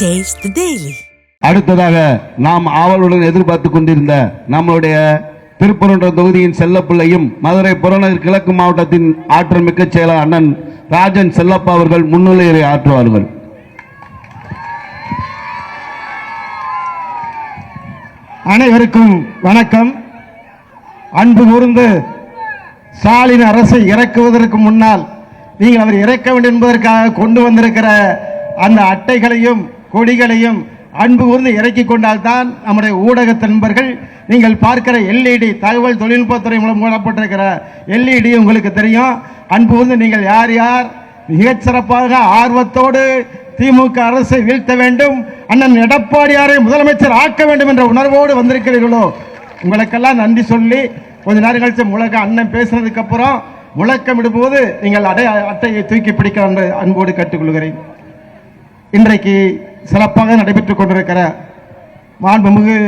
Taste daily அடுத்ததாக நாம் ஆவலுடன் எதிர்பார்த்து கொண்டிருந்த நம்மளுடைய திருப்பரன்ற தொகுதியின் செல்லப்பிள்ளையும் மதுரை புறநகர் கிழக்கு மாவட்டத்தின் ஆற்றல் மிக்க செயலர் அண்ணன் ராஜன் செல்லப்பா அவர்கள் முன்னிலையை ஆற்றுவார்கள். அனைவருக்கும் வணக்கம். அன்பு கூர்ந்து ஸ்டாலின் அரசை இறக்குவதற்கு முன்னால் நீங்கள் அவர் இறக்க வேண்டும் என்பதற்காக கொண்டு வந்திருக்கிற அந்த அட்டைகளையும் கொடிகளையும் அன்பு கூர்ந்து இறக்கி கொண்டால்தான் நம்முடைய ஊடக நண்பர்கள் நீங்கள் பார்க்கிற எல்இடி தகவல் தொழில்நுட்பத்துறை மூலம் மூடப்பட்டிருக்கிற எல்இடி உங்களுக்கு தெரியும். அன்பு கூர்ந்து நீங்கள் யார் யார் மிகச்சிறப்பாக ஆர்வத்தோடு திமுக அரசை வீழ்த்த வேண்டும் அண்ணன் எடப்பாடியாரை முதலமைச்சர் ஆக்க வேண்டும் என்ற உணர்வோடு வந்திருக்கிறீர்களோ உங்களுக்கெல்லாம் நன்றி சொல்லி கொஞ்ச நேரம் கழிச்சு முழக்க அண்ணன் பேசுனதுக்கு அப்புறம் முழக்கம் இடும்போது நீங்கள் அடை அட்டையை தூக்கி பிடிக்க என்று அன்போடு கற்றுக்கொள்கிறேன் இன்றைக்கு சிறப்பாக நடைபெற்றுக் கொண்டிருக்கிற மாண்புமிகு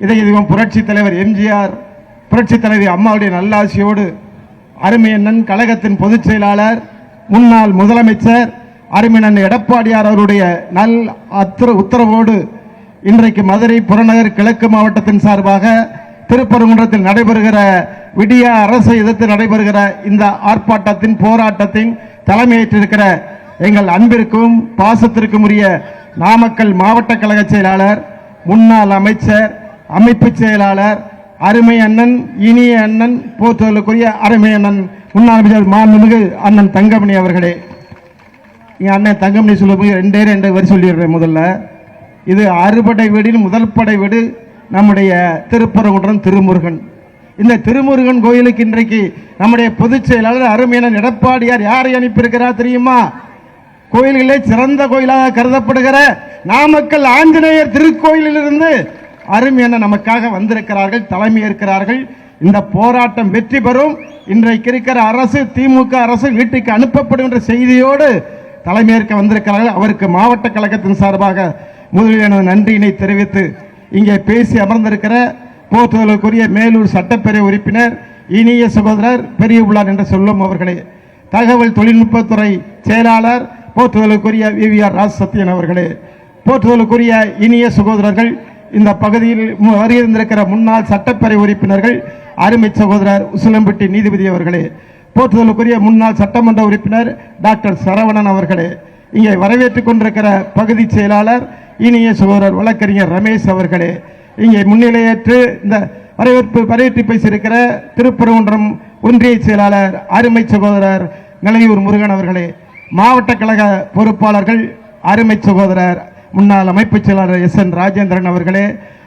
இதய தெய்வம் புரட்சி தலைவர் எம்ஜிஆர் புரட்சி தலைவி அம்மாவுடைய நல்லாசியோடு அருமையண்ணன் கழகத்தின் பொதுச் செயலாளர் முன்னாள் முதலமைச்சர் அருமையண்ணன் எடப்பாடியார் அவருடைய நல் அத்திர உத்தரவோடு இன்றைக்கு மதுரை புறநகர் கிழக்கு மாவட்டத்தின் சார்பாக திருப்பரங்குன்றத்தில் நடைபெறுகிற விடிய அரசை எதிர்த்து நடைபெறுகிற இந்த ஆர்ப்பாட்டத்தின் போராட்டத்தின் தலைமையேற்றிருக்கிற எங்கள் அன்பிற்கும் பாசத்திற்கும் உரிய நாமக்கல் மாவட்ட கழக செயலாளர் முன்னாள் அமைச்சர் அமைப்பு செயலாளர் அருமை அண்ணன் இனிய அண்ணன் போற்றுதலுக்குரிய அருமை அண்ணன் முன்னாள் அமைச்சர் மாண்புமிகு அண்ணன் தங்கமணி அவர்களே. என் அண்ணன் தங்கமணி சொல்லும்போது ரெண்டே ரெண்டு வரி சொல்லிடுறேன் முதல்ல. இது அறுபடை வீடின் முதல் படை வீடு நம்முடைய திருப்பரங்குன்றம் திருமுருகன். இந்த திருமுருகன் கோயிலுக்கு இன்றைக்கு நம்முடைய பொதுச் செயலாளர் அருமையான எடப்பாடியார் யாரை அனுப்பியிருக்கிறார் தெரியுமா? கோயில்களே சிறந்த கோயிலாக கருதப்படுகிற நாமக்கல் ஆஞ்சநேயர் திருக்கோயிலிலிருந்து அருமையான நமக்காக வந்திருக்கிறார்கள் தலைமை ஏற்கிறார்கள். இந்த போராட்டம் வெற்றி பெறும். இன்றைக்கு இருக்கிற அரசு திமுக அரசு வீட்டுக்கு அனுப்பப்படும் என்ற செய்தியோடு தலைமையேற்க வந்திருக்கிறார்கள். அவருக்கு மாவட்ட கழகத்தின் சார்பாக முதலில் எனது நன்றியினை தெரிவித்து இங்கே பேசி அமர்ந்திருக்கிற போற்றுதலுக்குரிய மேலூர் சட்டப்பேரவை உறுப்பினர் இனிய சகோதரர் பெரிய உள்ளார் என்று சொல்லும் அவர்களே தகவல் தொழில்நுட்பத்துறை செயலாளர் போற்றுதலுக்குரிய விவிஆர் ராஜ் சத்யன் அவர்களே போற்றுதலுக்குரிய இனிய சகோதரர்கள் இந்த பகுதியில் மு- வருகின்றிருக்கிற முன்னாள் சட்டப்பேரவை உறுப்பினர்கள் அருமை சகோதரர் உசிலம்பட்டி நீதிபதி அவர்களே போற்றுதலுக்குரிய முன்னாள் சட்டமன்ற உறுப்பினர் டாக்டர் சரவணன் அவர்களே இங்கே வரவேற்றுக் கொண்டிருக்கிற பகுதி செயலாளர் இனிய சகோதரர் வழக்கறிஞர் ரமேஷ் அவர்களே இங்கே முன்னிலையேற்று இந்த வரவேற்பு வரவேற்றி பேசியிருக்கிற திருப்பரங்குன்றம் ஒன்றிய செயலாளர் அருமை சகோதரர் நிலையூர் முருகன் அவர்களே மாவட்ட கழக பொறுப்பாளர்கள் அருமை சகோதரர் முன்னாள் அமைப்புச் செயலாளர் எஸ் என் ராஜேந்திரன் அவர்களே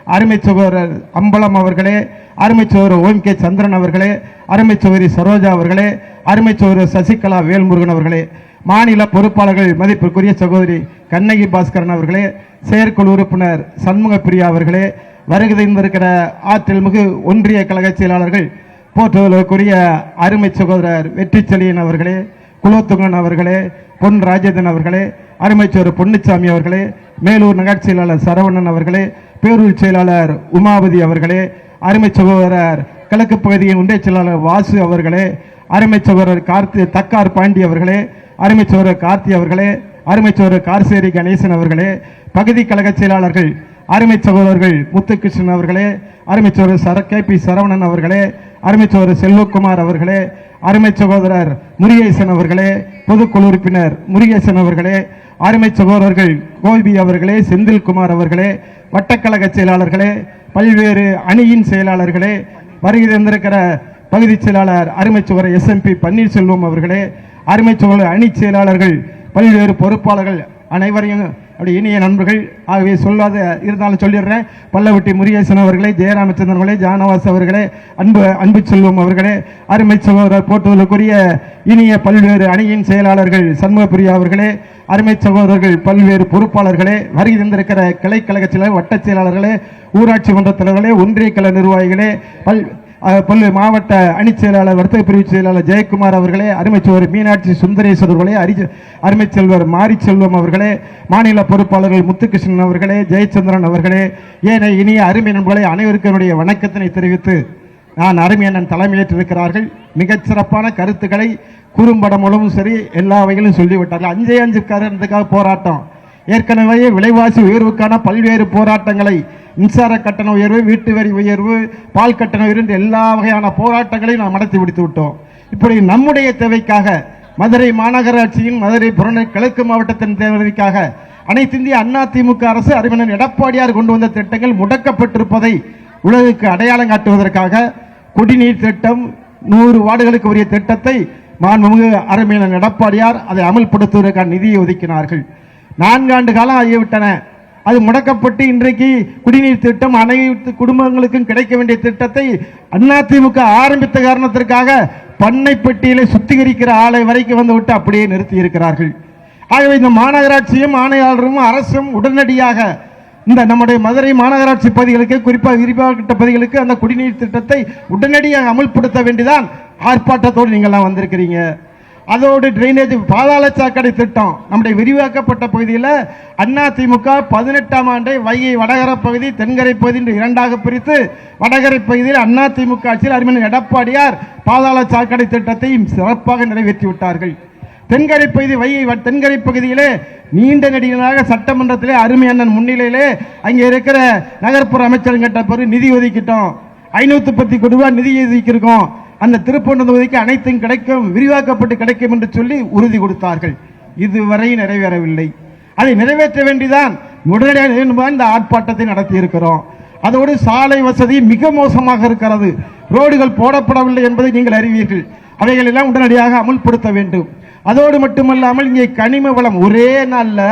அருமை சகோதரர் அம்பலம் அவர்களே அருமை சகோதரர் ஓம் கே சந்திரன் அவர்களே அருமை சகோதரி சரோஜா அவர்களே அருமை சகோதரர் சசிகலா வேல்முருகன் அவர்களே மாநில பொறுப்பாளர்கள் மதிப்பிற்குரிய சகோதரி கண்ணகி பாஸ்கரன் அவர்களே செயற்குழு உறுப்பினர் சண்முக பிரியா அவர்களே வருகை தந்திருக்கிற ஆற்றல் மிகு ஒன்றிய கழக செயலாளர்கள் போற்றுவதற்குரிய அருமை சகோதரர் வெற்றி செழியன் அவர்களே குலோத்துங்கன் அவர்களே பொன் ராஜேந்திரன் அவர்களே அருமைச்சோர் பொன்னிச்சாமி அவர்களே மேலூர் நகர் செயலாளர் சரவணன் அவர்களே பேரூர் செயலாளர் உமாபதி அவர்களே அருமை சகோதரர் கிழக்கு பகுதியின் ஒன்றிய செயலாளர் வாசு அவர்களே அருமை சகோதரர் கார்த்தி தக்கார் பாண்டி அவர்களே அருமை சகோதரர் கார்த்தி அவர்களே அருமை சகோதரர் கார்சேரி கணேசன் அவர்களே பகுதி கழக செயலாளர்கள் அருமை சகோதரர்கள் முத்துகிருஷ்ணன் அவர்களே அருமை சகோதரர் சர கே. பி. சரவணன் அவர்களே அருமை சகோதரர் செல்வகுமார் அவர்களே அருமை சகோதரர் முருகேசன் அவர்களே பொதுக்குழு உறுப்பினர் முருகேசன் அவர்களே அருமை சகோதரர்கள் கோபி அவர்களே செந்தில்குமார் அவர்களே வட்டக்கழக செயலாளர்களே பல்வேறு அணியின் செயலாளர்களே வருகை தந்திருக்கிற பகுதி செயலாளர் அருமை சகோதரர் எஸ்எம்பி பன்னீர்செல்வம் அவர்களே அருமை சகோதரர் அணி செயலாளர்கள் பல்வேறு பொறுப்பாளர்கள் அனைவரையும் அப்படி இனிய நண்பர்கள் ஆகவே சொல்லாத இருந்தாலும் சொல்லிடுறேன். பல்லவட்டி முருகேசன் அவர்களே ஜெயராமச்சந்திரன் அவர்களே ஜானவாஸ் அவர்களே அன்பு அன்பு செல்வம் அவர்களே அருமை சகோதரர் போட்டுவதற்குரிய இனிய பல்வேறு அணியின் செயலாளர்கள் சண்முகப்பிரியா அவர்களே அருமை சகோதரர்கள் பல்வேறு பொறுப்பாளர்களே வருகை தந்திருக்கிற கிளை கழக செயலாளர் வட்டச் செயலாளர்களே ஊராட்சி மன்ற தலைவர்களே ஒன்றிய கல நிர்வாகிகளே பல் பள்ளி மாவட்ட அணிச் செயலாளர் வர்த்தக பிரிவு செயலாளர் ஜெயக்குமார் அவர்களே அருமைச்சுவர் மீனாட்சி சுந்தரேஸ்வர் அவர்களே அரி அருமைச் செல்வர் மாரி செல்வம் அவர்களே மாநில பொறுப்பாளர்கள் முத்துகிருஷ்ணன் அவர்களே ஜெயச்சந்திரன் அவர்களே ஏனைய இனிய அருமை நண்பர்களே அனைவருக்கும் என்னுடைய வணக்கத்தினை தெரிவித்து நான் அருமையண்ணன் தலைமையேற்றிருக்கிறார்கள். மிகச்சிறப்பான கருத்துக்களை குறும்படம் மூலமும் சரி எல்லா வகையிலும் சொல்லிவிட்டார்கள். அஞ்சே அஞ்சு காரணத்துக்காக போராட்டம். ஏற்கனவே விலைவாசி உயர்வுக்கான பல்வேறு போராட்டங்களை மின்சார கட்டண உயர்வு வீட்டு வரி உயர்வு பால் கட்டண உயர்வு என்று எல்லா வகையான போராட்டங்களையும் நாம் நடத்தி முடித்து விட்டோம். இப்படி நம்முடைய தேவைக்காக மதுரை மாநகராட்சியின் மதுரை புறநகர் கிழக்கு மாவட்டத்தின் தேவைக்காக அனைத்து இந்திய அண்ணா திமுக அரசு அறிவினர் எடப்பாடியார் கொண்டு வந்த திட்டங்கள் முடக்கப்பட்டிருப்பதை உலகுக்கு அடையாளம் காட்டுவதற்காக குடிநீர் திட்டம் நூறு வார்டுகளுக்கு உரிய திட்டத்தை மாண்புமிகு அருமையினர் எடப்பாடியார் அதை அமல்படுத்துவதற்கான நிதியை ஒதுக்கினார்கள். நான்காண்டு காலம் ஆகிவிட்டன. அது முடக்கப்பட்டு இன்றைக்கு குடிநீர் திட்டம் அனைத்து குடும்பங்களுக்கும் கிடைக்க வேண்டிய திட்டத்தை அதிமுக ஆரம்பித்த காரணத்திற்காக பண்ணை சுத்திகரிக்கிற ஆலை வரைக்கும் வந்துவிட்டு அப்படியே நிறுத்தி இருக்கிறார்கள். ஆகவே இந்த மாநகராட்சியும் ஆணையாளரும் அரசும் உடனடியாக இந்த நம்முடைய மதுரை மாநகராட்சி பகுதிகளுக்கு குறிப்பாக விரிவாக்கப்பட்ட பகுதிகளுக்கு அந்த குடிநீர் திட்டத்தை உடனடியாக அமல்படுத்த வேண்டிதான் ஆர்ப்பாட்டத்தோடு நீங்கள்லாம் வந்திருக்கிறீங்க. அதோடு டிரைனேஜ் பாதாள சாக்கடை திட்டம் நம்முடைய விரிவாக்கப்பட்ட பகுதியில் அண்ணா திமுக பதினெட்டாம் ஆண்டை வைகை வடகரை பகுதி தென்கரை பகுதி என்று இரண்டாக பிரித்து வடகரை பகுதியில் அண்ணா திமுக ஆட்சியில் அருமையின் எடப்பாடியார் பாதாள சாக்கடை திட்டத்தை சிறப்பாக நிறைவேற்றி விட்டார்கள். தென்கரை பகுதி வைகை வ- தென்கரை பகுதியிலே நீண்ட நெடிகளாக சட்டமன்றத்திலே அருமை அண்ணன் முன்னிலையிலே அங்கே இருக்கிற நகர்ப்புற அமைச்சர்கிட்ட பிறகு நிதி ஒதுக்கிட்டோம். ஐநூற்று பத்து கோடி ரூபாய் நிதி ஒதுக்கியிருக்கோம். அந்த திருப்பூர் தொகுதிக்கு அனைத்தும் கிடைக்கும் விரிவாக்கப்பட்டு கிடைக்கும் என்று சொல்லி உறுதி கொடுத்தார்கள். இதுவரை நிறைவேறவில்லை. அதை நிறைவேற்ற வேண்டிதான் உடனடியாக இந்த ஆர்ப்பாட்டத்தை நடத்தி இருக்கிறோம் அதோடு சாலை வசதி மிக மோசமாக இருக்கிறது. ரோடுகள் போடப்படவில்லை என்பதை நீங்கள் அறிவீர்கள். அவைகள் எல்லாம் உடனடியாக அமுல்படுத்த வேண்டும். அதோடு மட்டுமல்லாமல் இங்கே கனிம வளம் ஒரே நாளில்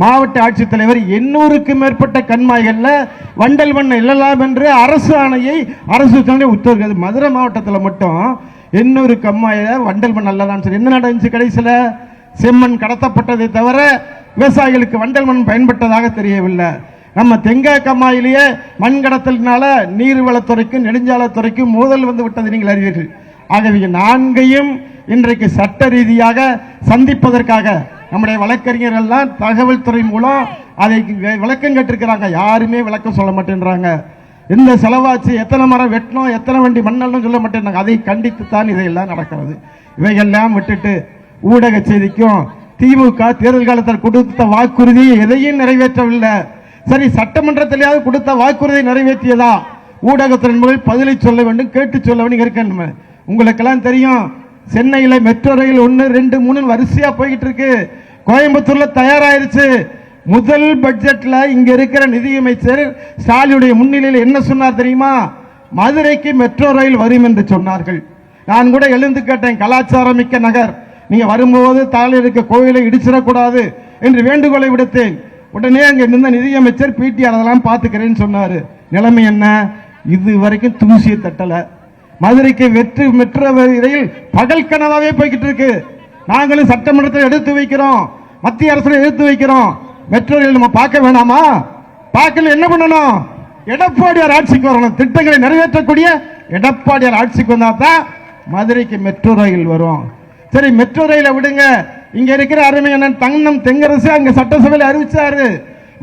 மாவட்ட ஆட்சித்தலைவர் எண்ணூறுக்கும் மேற்பட்ட கண்மாய்களில் வண்டல் மண் இல்லலாம் என்று அரசு ஆணையை அரசு உத்தரவு மதுரை மாவட்டத்தில் மட்டும் எண்ணூறு கம்மாயில வண்டல் மண் அல்லதான் சொல்லி. என்ன நடந்துச்சு கடைசியில்? செம்மண் கடத்தப்பட்டதை தவிர விவசாயிகளுக்கு வண்டல் மண் பயன்பட்டதாக தெரியவில்லை. நம்ம தெங்காய் கம்மாயிலேயே மண் கடத்தலினால நீர்வளத்துறைக்கும் நெடுஞ்சாலைத்துறைக்கும் மோதல் வந்து விட்டது நீங்கள் அறிவீர்கள். ஆகவே நான்கையும் இன்றைக்கு சட்ட ரீதியாக சந்திப்பதற்காக நம்முடைய வழக்கறிஞர்கள் எல்லாம் தகவல் துறை மூலம் அதை விளக்கம் கேட்டிருக்கிறாங்க. யாருமே விளக்கம் சொல்ல மாட்டேன்றாங்க. எந்த செலவாச்சு எத்தனை மரம் வெட்டணும் எத்தனை வண்டி மண்ணல்னு சொல்ல மாட்டேன்றாங்க. அதை கண்டித்து தான் இதையெல்லாம் நடக்கிறது. இவையெல்லாம் விட்டுட்டு ஊடக செய்திக்கும் திமுக தேர்தல் காலத்தில் கொடுத்த வாக்குறுதி எதையும் நிறைவேற்றவில்லை. சரி சட்டமன்றத்திலேயாவது கொடுத்த வாக்குறுதி நிறைவேற்றியதா? ஊடகத்தின் மூலம் பதிலை சொல்ல வேண்டும் கேட்டு சொல்ல வேண்டும் இருக்கணும். உங்களுக்கெல்லாம் தெரியும் சென்னையில் மெட்ரோ ரயில் ஒன்று ரெண்டு மூணு வரிசையா போய்கிட்டு இருக்கு கோயம்புத்தூரில் தயாராயிருச்சு. முதல் பட்ஜெட்டில் இங்கே இருக்கிற நிதியமைச்சர் ஸ்டாலினுடைய முன்னிலையில் என்ன சொன்னார் தெரியுமா? மதுரைக்கு மெட்ரோ ரயில் வரும் என்று சொன்னார்கள். நான் கூட எழுந்து கேட்டேன் கலாச்சாரம் மிக்க நகர். நீங்கள் வரும்போது தாழ இருக்க கோயிலை இடிச்சிடக்கூடாது என்று வேண்டுகோளை விடுத்தேன். உடனே அங்கே இருந்த நிதியமைச்சர் பிடிஆர் அதெல்லாம் பார்த்துக்கிறேன்னு சொன்னார். நிலைமை என்ன? இது வரைக்கும் தூசியை தட்டலை. மதுரைக்கு வெற்றி பெற்ற ரயில் பகல் கனவாவே போய்கிட்டு இருக்கு நாங்களும் சட்டமன்றத்தில் எடுத்து வைக்கிறோம். மத்திய அரசு எடுத்து வைக்கிறோம். மெட்ரோ ரயில் நம்ம பார்க்க வேணாமா? பார்க்கல என்ன பண்ணணும்? எடப்பாடியார் ஆட்சிக்கு வரணும். திட்டங்களை நிறைவேற்றக்கூடிய எடப்பாடியார் ஆட்சிக்கு வந்தா தான் மதுரைக்கு மெட்ரோ ரயில் வரும். சரி மெட்ரோ ரயிலை விடுங்க. இங்க இருக்கிற அருமை அண்ணன் தங்கம் தெங்கரசு அங்க சட்டசபையில் அறிவிச்சாரு.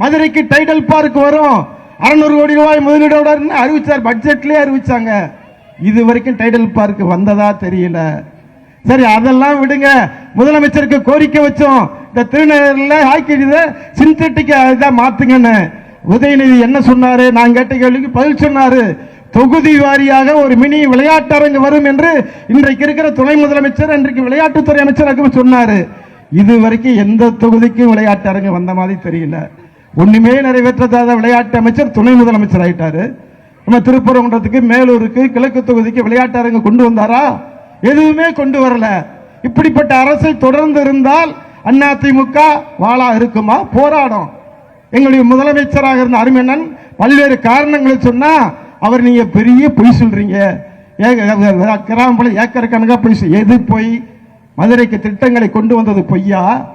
மதுரைக்கு டைடல் பார்க் வரும். அறுநூறு கோடி ரூபாய் முதலீடோட அறிவிச்சார். பட்ஜெட்லயே அறிவிச்சாங்க. இது வரைக்கும் டைடல் பார்க் வந்ததா தெரியல. சரி அதெல்லாம் விடுங்க. முதலமைச்சருக்கு கோரிக்கை வச்சோம். இந்த திருநகரில் ஹாக்கி இதை சிந்தட்டிக் இதாக மாற்றுங்கன்னு உதயநிதி என்ன சொன்னார்? நான் கேட்ட கேள்விக்கு பதில் சொன்னார். தொகுதி வாரியாக ஒரு மினி விளையாட்டரங்கு வரும் என்று இன்றைக்கு இருக்கிற துணை முதலமைச்சர் இன்றைக்கு விளையாட்டுத்துறை அமைச்சர் சொன்னார். இது வரைக்கும் எந்த தொகுதிக்கும் விளையாட்டரங்கு வந்த மாதிரி தெரியல. ஒன்றுமே நிறைவேற்றாத விளையாட்டு அமைச்சர் துணை முதலமைச்சர் ஆகிட்டாரு நம்ம திருப்பரங்குன்றத்துக்கு மேலூருக்கு கிழக்கு தொகுதிக்கு விளையாட்டரங்கு கொண்டு வந்தாரா? எதுவுமே கொண்டு வரல. இப்படிப்பட்ட அரசை தொடர்ந்து இருந்தால் அதிமுக வாழா இருக்குமா? போராடும். எங்களுடைய முதலமைச்சராக இருந்த அருமையண்ணன் பல்வேறு காரணங்களை சொன்னா அவர் நீங்க பெரிய பொய் சொல்றீங்க. ஏக- ஏக்கர் கணக்கா பொய் எது பொய்? மதுரைக்கு திட்டங்களை கொண்டு வந்தது பொய்யா?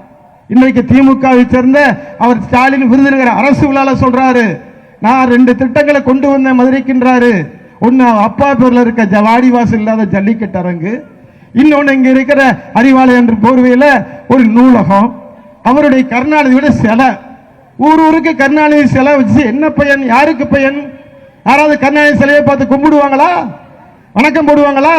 இன்றைக்கு திமுகவை சேர்ந்த அவர் ஸ்டாலின் விருதுநகர் அரசு விழால சொல்றாரு. நான் ரெண்டு திட்டங்களை கொண்டு வந்தேன் மதுரைக்குன்றாரு. ஒன்னு அப்பா பேர்ல இருக்க ஜவாடி வாசல் இல்லாத ஜல்லிக்கட்டு அரங்கு. இன்னொன்னு இங்க இருக்கிற அறிவாலயம் என்று போர்வையில ஒரு நூலகம். அவருடைய கருணாநிதியோட சிலை. ஊர் ஊருக்கு கருணாநிதி சிலை வச்சு என்ன பையன் யாருக்கு பையன்? யாராவது கருணாநிதி சிலையை பார்த்து கும்பிடுவாங்களா? வணக்கம் போடுவாங்களா?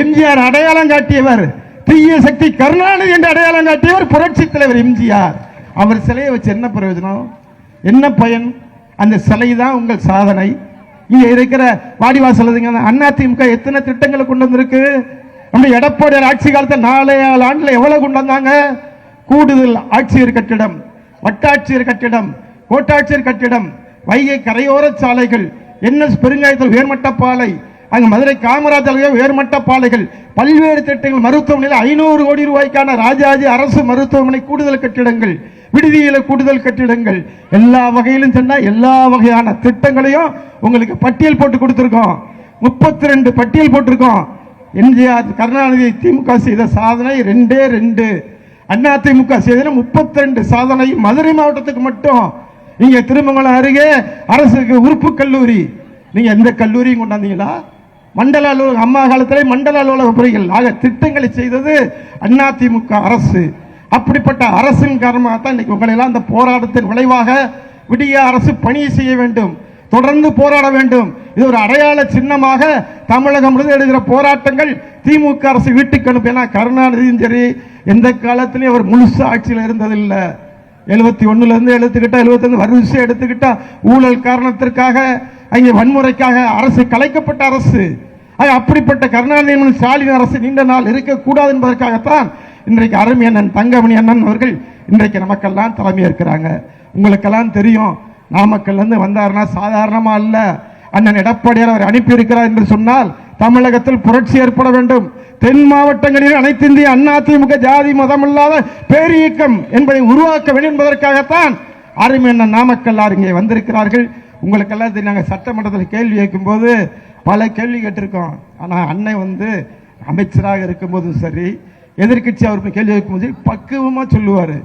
எம்ஜிஆர் அடையாளம் காட்டியவர். தீய சக்தி கருணாநிதி என்று அடையாளம் காட்டியவர் புரட்சி தலைவர் எம்ஜிஆர். அவர் சிலையை வச்சு என்ன பிரயோஜனம்? என்ன பயன்? அந்த சிலை தான் உங்கள் சாதனை. இங்கே இருக்கிற வாடிவாசல் அதிமுக எத்தனை திட்டங்களை கொண்டு வந்திருக்கு? நம்ம எடப்பாடியார் ஆட்சி காலத்தை நாலே ஏழு ஆண்டுல எவ்வளவு கொண்டு வந்தாங்க? கூடுதல் ஆட்சியர் கட்டிடம் வட்டாட்சியர் கட்டிடம் கோட்டாட்சியர் கட்டிடம் வைகை கரையோர சாலைகள் என்எஸ் பெருங்காயத்தில் உயர்மட்ட பாலை மதுரை காமராஜர் உயர்மட்ட பாலைகள் பல்வேறு திட்டங்கள் மருத்துவமனையில் ஐநூறு கோடி ரூபாய்க்கான ராஜாஜி அரசு மருத்துவமனை கூடுதல் கட்டிடங்கள் விடுதியில கூடுதல் கட்டிடங்கள் எல்லா வகையிலும் சொன்னா எல்லா வகையான திட்டங்களையும் உங்களுக்கு பட்டியல் போட்டு கொடுத்துருக்கோம். முப்பத்தி ரெண்டு பட்டியல் போட்டிருக்கோம். எம்ஜிஆர் கருணாநிதி திமுக செய்த சாதனை ரெண்டே ரெண்டு. அண்ணா திமுக செய்த முப்பத்தி ரெண்டு சாதனை. மதுரை மாவட்டத்துக்கு மட்டும். நீங்க திருமங்கலம் அருகே அரசுக்கு உறுப்பு கல்லூரி. நீங்க எந்த கல்லூரியும் கொண்டாந்தீங்களா? மண்டல அலுவலகம் அம்மா காலத்திலே மண்டல அலுவலக முறைகள் ஆக திட்டங்களை செய்தது அண்ணா திமுக அரசு. அப்படிப்பட்ட அரசின் காரணமாக தான் இன்னைக்கு உங்களெல்லாம் அந்த போராட்டத்தின் விளைவாக விடிய அரசு பணி செய்ய வேண்டும் தொடர்ந்து போராட வேண்டும். இது ஒரு அடையாள சின்னமாக தமிழகம் முழுவதும் எழுகிற போராட்டங்கள் திமுக அரசு வீட்டுக்கு அனுப்பி ஏன்னா கருணாநிதியும் சரி எந்த காலத்திலையும் அவர் முழுசு ஆட்சியில் இருந்ததில்லை. எழுபத்தி ஒன்றுலேருந்து இருந்து எடுத்துக்கிட்டா வருஷம் வரிசை எடுத்துக்கிட்டா ஊழல் காரணத்திற்காக அங்கே வன்முறைக்காக அரசு கலைக்கப்பட்ட அரசு. ஆக, அப்படிப்பட்ட கருணாநிதி ஸ்டாலின் அரசு நீண்ட நாள் இருக்கக்கூடாது என்பதற்காகத்தான் இன்றைக்கு அருமை அண்ணன் தங்கமணி அண்ணன் அவர்கள் இன்றைக்கு நமக்கெல்லாம் தலைமை இருக்கிறாங்க உங்களுக்கெல்லாம் தெரியும் நாமக்கல்ல இருந்து வந்தாருன்னா சாதாரணமா அல்ல அண்ணன் எடப்பாடியார் அவர் அனுப்பி இருக்கிறார் என்று சொன்னால் தமிழகத்தில் புரட்சி ஏற்பட வேண்டும். தென் மாவட்டங்களில் அனைத்து இந்திய அண்ணா ஜாதி மதம் இல்லாத பேரியக்கம் என்பதை உருவாக்க வேண்டும் என்பதற்காகத்தான் அருமை அண்ணன் நாமக்கல் இங்கே வந்திருக்கிறார்கள். உங்களுக்கெல்லாம் தெரியும் நாங்கள் சட்டமன்றத்தில் கேள்வி கேட்கும்போது பல கேள்வி கேட்டிருக்கோம். ஆனால் அன்னை வந்து அமைச்சராக இருக்கும்போதும் சரி எதிர்க்கட்சி அவருக்கு கேள்வி கேட்கும்போது பக்குவமாக சொல்லுவார்.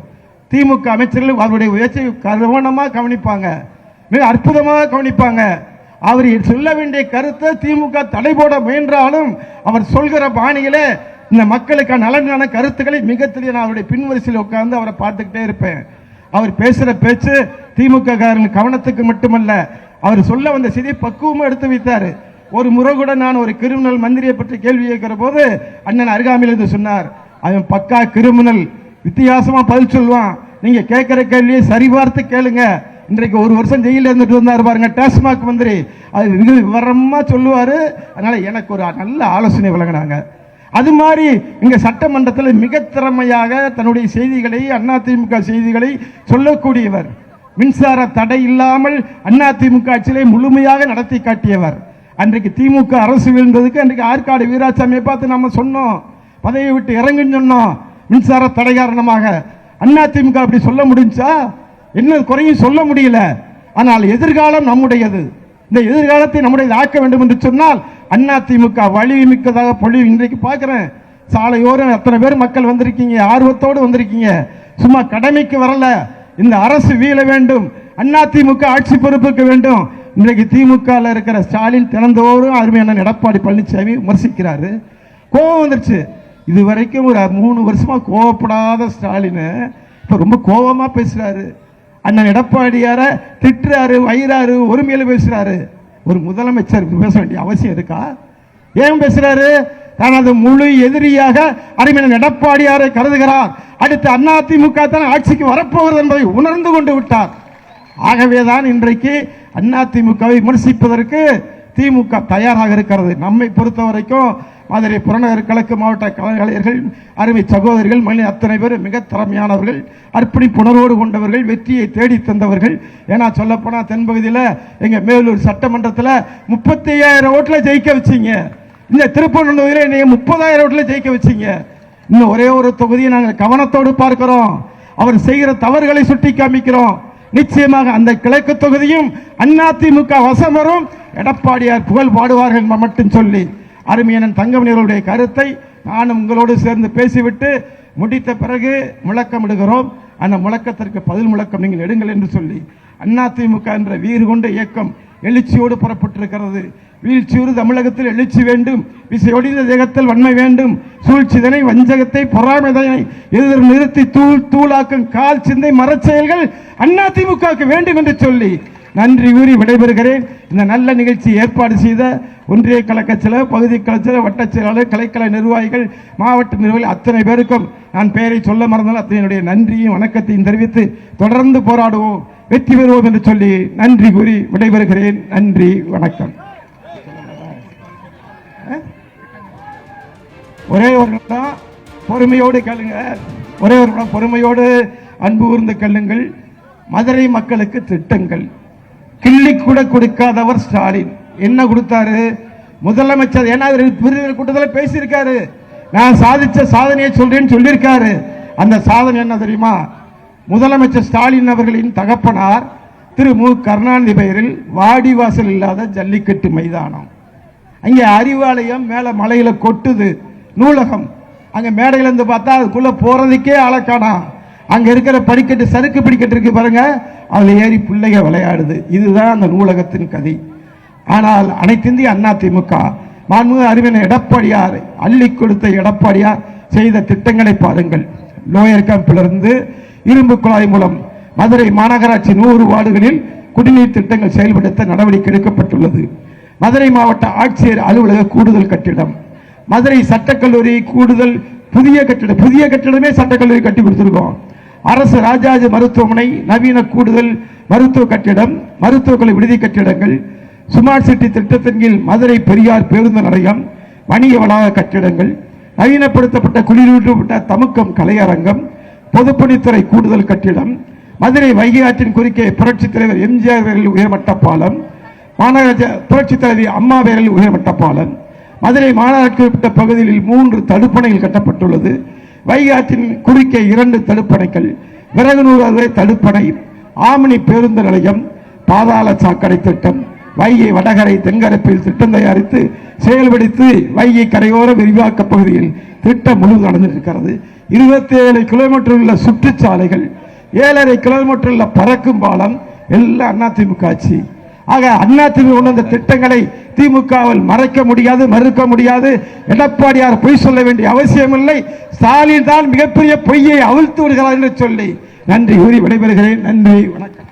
திமுக அமைச்சர்கள் அவருடைய உயர்ச்சியை கவனமாக கவனிப்பாங்க. மிக அற்புதமாக கவனிப்பாங்க. அவர் சொல்ல வேண்டிய கருத்தை திமுக தடை போட முயன்றாலும் அவர் சொல்கிற பாணியிலே இந்த மக்களுக்கான நலனான கருத்துக்களை மிக தெரிய நான் அவருடைய பின்வரிசையில் உட்கார்ந்து அவரை பார்த்துக்கிட்டே இருப்பேன். அவர் பேசுகிற பேச்சு திமுக காரன் கவனத்துக்கு மட்டுமல்ல அவர் சொல்ல வந்த செய்தியை பக்குவமாக எடுத்து வைத்தார். ஒரு முறை கூட நான் ஒரு கிரிமினல் மந்திரியை பற்றி கேள்வி கேட்கிற போது அண்ணன் அருகாமையில் இருந்து சொன்னார் அவன் பக்கா கிரிமினல். வித்தியாசமா பதில் சொல்லுவான். நீங்க கேட்கிற கேள்வியை சரிபார்த்து கேளுங்க. இன்றைக்கு ஒரு வருஷம் ஜெயில இருந்துட்டு வந்தார் பாருங்க டாஸ்மாக் மந்திரி. அது மிக விவரமா சொல்லுவாரு. அதனால எனக்கு ஒரு நல்ல ஆலோசனை வழங்கினாங்க. அது மாதிரி இங்க சட்டமன்றத்தில் மிக திறமையாக தன்னுடைய செய்திகளை அதிமுக செய்திகளை சொல்லக்கூடியவர். மின்சார தடை இல்லாமல் அதிமுக ஆட்சியிலே முழுமையாக நடத்தி காட்டியவர். அன்றைக்கு திமுக அரசு வீழ்ந்ததுக்கு அன்றைக்கு ஆற்காடு வீராசாமியை பார்த்து நம்ம சொன்னோம். பதவியை விட்டு இறங்குன்னு சொன்னோம். மின்சார தடை காரணமாக. அண்ணா திமுக அப்படி சொல்ல முடிஞ்சா? என்ன குறையும் சொல்ல முடியல. ஆனால் எதிர்காலம் நம்முடையது. இந்த எதிர்காலத்தை நம்முடைய ஆக்க வேண்டும் என்று சொன்னால் அண்ணா வலிமை மிக்கதாக பொழிவு இன்றைக்கு பார்க்குறேன். சாலையோரம் அத்தனை பேர் மக்கள் வந்திருக்கீங்க? ஆர்வத்தோடு வந்திருக்கீங்க. சும்மா கடமைக்கு வரல. இந்த அரசு வீழ வேண்டும். அதிமுக ஆட்சி பொறுப்புக்கு வேண்டும். இன்றைக்கு திமுக இருக்கிற ஸ்டாலின் திறந்தோறும் அருமையான எடப்பாடி பழனிசாமி விமர்சிக்கிறாரு. கோபம் வந்துருச்சு. இது வரைக்கும் ஒரு மூணு வருஷமா கோவப்படாத ஸ்டாலின் இப்போ ரொம்ப கோபமா பேசுறாரு. அண்ணன் எடப்பாடியார திட்டுறாரு வயிறாரு ஒருமையில பேசுறாரு. ஒரு முதலமைச்சர் பேச வேண்டிய அவசியம் இருக்கா? ஏன் பேசுறாரு? தனது முழு எதிரியாக அருமையான எடப்பாடியாரை கருதுகிறார். அடுத்து அதிமுக தான் ஆட்சிக்கு வரப்போகிறது என்பதை உணர்ந்து கொண்டு விட்டார். ஆகவேதான் இன்றைக்கு அதிமுகவை விமர்சிப்பதற்கு திமுக தயாராக இருக்கிறது. நம்மை பொறுத்த வரைக்கும் மதுரை புறநகர் கிழக்கு மாவட்ட கலைஞர்கள் அருமை சகோதரிகள் மனித அத்தனை பேர் மிக திறமையானவர்கள் அர்ப்பணிப்புணர்வோடு கொண்டவர்கள் வெற்றியை தேடி தந்தவர்கள். ஏன்னா சொல்லப்போனால் தென்பகுதியில் எங்கள் மேலூர் சட்டமன்றத்தில் முப்பத்தி ஐயாயிரம் ஓட்டில் ஜெயிக்க வச்சிங்க. இந்த திருப்பநல்லூரில் தொகுதியில் முப்பதாயிரம் ஓட்டில் ஜெயிக்க வச்சிங்க. இன்னும் ஒரே ஒரு தொகுதியை நாங்கள் கவனத்தோடு பார்க்கிறோம். அவர் செய்கிற தவறுகளை சுட்டி காமிக்கிறோம் நிச்சயமாக அந்த கிழக்கு தொகுதியும் அதிமுக வசம் வரும் எடப்பாடியார் புகழ் பாடுவார்கள் மட்டும் சொல்லி அருமையனன் தங்கமணியர்களுடைய கருத்தை நானும் உங்களோடு சேர்ந்து பேசிவிட்டு முடித்த பிறகு முழக்கம் இடுகிறோம் அந்த முழக்கத்திற்கு பதில் முழக்கம் நீங்கள் எடுங்கள் என்று சொல்லி அதிமுக என்ற வீறு கொண்ட இயக்கம் எழுச்சியோடு புறப்பட்டிருக்கிறது. வீழ்ச்சியோடு தமிழகத்தில் எழுச்சி வேண்டும். விசையொடிந்த தேகத்தில் வன்மை வேண்டும். சூழ்ச்சிதனை வஞ்சகத்தை பொறாமைதனை எதிர் நிறுத்தி தூள் தூளாக்கும் கால் சிந்தை மரச்செயல்கள் அதிமுகவுக்கு வேண்டும் என்று சொல்லி நன்றி கூறி விடைபெறுகிறேன். இந்த நல்ல நிகழ்ச்சி ஏற்பாடு செய்த ஒன்றிய கழகத்தில் பகுதி கலைச்சல வட்டச் செயலாளர் நிர்வாகிகள் மாவட்ட நிர்வாகிகள் அத்தனை பேருக்கும் நான் பெயரை சொல்ல மறந்தால் அத்தனையுடைய நன்றியும் வணக்கத்தையும் தெரிவித்து தொடர்ந்து போராடுவோம் வெற்றி பெறுவோம் என்று சொல்லி நன்றி கூறி விடைபெறுகிறேன். நன்றி வணக்கம். ஒரே ஒரு நிமிடம் பொறுமையோடு கேளுங்க. ஒரே ஒரு நிமிடம் பொறுமையோடு அன்பு கூர்ந்து கேளுங்கள். மதுரை மக்களுக்கு திட்டங்கள். கிள்ளி கூட கொடுக்காதவர் ஸ்டாலின். என்ன கொடுத்தாரு? முதலமைச்சர் ஏன்னா இவர் கூட்டத்தில் பேசியிருக்காரு. நான் சாதிச்ச சாதனையை சொல்றேன்னு சொல்லியிருக்காரு. அந்த சாதனை என்ன தெரியுமா? முதலமைச்சர் ஸ்டாலின் அவர்களின் தகப்பனார் திரு மு கருணாநிதி பெயரில் வாடிவாசல் இல்லாத ஜல்லிக்கட்டு மைதானம். அங்கே அறிவாலயம் மேலே மலையில் கொட்டுது நூலகம். அங்கே மேடையிலேருந்து பார்த்தா அதுக்குள்ளே போகிறதுக்கே ஆளக்கானா அங்க இருக்கிற படிக்கட்டு சறுக்கு படிக்கட்டு இருக்கு பாருங்க. அதுல ஏறி பிள்ளைங்க விளையாடுது. இதுதான் அந்த நூலகத்தின் கதை. ஆனால் அனைத்திந்திய அண்ணா திமுக மாண்புமிகு அறிவினை எடப்பாடியார் அள்ளி கொடுத்த எடப்பாடியார் செய்த திட்டங்களை பாருங்கள். லோயர் கேம்பிலிருந்து இரும்பு குழாய் மூலம் மதுரை மாநகராட்சி நூறு வார்டுகளில் குடிநீர் திட்டங்கள் செயல்படுத்த நடவடிக்கை எடுக்கப்பட்டுள்ளது. மதுரை மாவட்ட ஆட்சியர் அலுவலக கூடுதல் கட்டிடம். மதுரை சட்டக்கல்லூரி கூடுதல் புதிய கட்டிடம். புதிய கட்டிடமே சட்டக்கல்லூரி கட்டி கொடுத்துருக்கோம். அரசு ராஜாஜி மருத்துவமனை நவீன கூடுதல் மருத்துவ கட்டிடம் மருத்துவக்கலை விடுதி கட்டிடங்கள் சுமார்ட் சிட்டி திட்டத்தின் கீழ் மதுரை பெரியார் பேருந்து நிலையம் வணிக வளாக கட்டிடங்கள் நவீனப்படுத்தப்பட்ட குளிரூட்டப்பட்ட தமுக்கம் கலையரங்கம் பொதுப்பணித்துறை கூடுதல் கட்டிடம் மதுரை வைகை ஆற்றின் குறுக்கே புரட்சித் தலைவர் எம்ஜிஆர் அவர்கள் உயர்மட்ட பாலம் மாநகராட்சி புரட்சித் தலைவி அம்மா பேரில் உயர்மட்ட பாலம் மதுரை மாநகராட்சி உட்பட்ட பகுதிகளில் மூன்று தடுப்பணைகள் கட்டப்பட்டுள்ளது. வைகை குறுக்கே இரண்டு தடுப்பணைகள் விறகுநூறு அறுவை தடுப்பணை ஆமணி பேருந்து நிலையம் பாதாள சாக்கடை திட்டம் வைகை வடகரை தென்கரப்பில் திட்டம் தயாரித்து செயல்படுத்தி வைகை கரையோர விரிவாக்க பகுதியில் திட்டம் முழுவதும் நடந்திருக்கிறது. இருபத்தி ஏழு கிலோமீட்டர் உள்ள சுற்றுச்சாலைகள் ஏழரை கிலோமீட்டர் உள்ள பறக்கும் பாலம் எல்லாம் அதிமுக ஆட்சி. ஆக அதிமுக உணர்ந்த திட்டங்களை திமுகவில் மறைக்க முடியாது மறுக்க முடியாது. எடப்பாடியார் பொய் சொல்ல வேண்டிய அவசியமில்லை. ஸ்டாலின் தான் மிகப்பெரிய பொய்யை அவிழ்த்து விடுகிறார் என்று சொல்லி நன்றி கூறி விடைபெறுகிறேன். நன்றி வணக்கம்.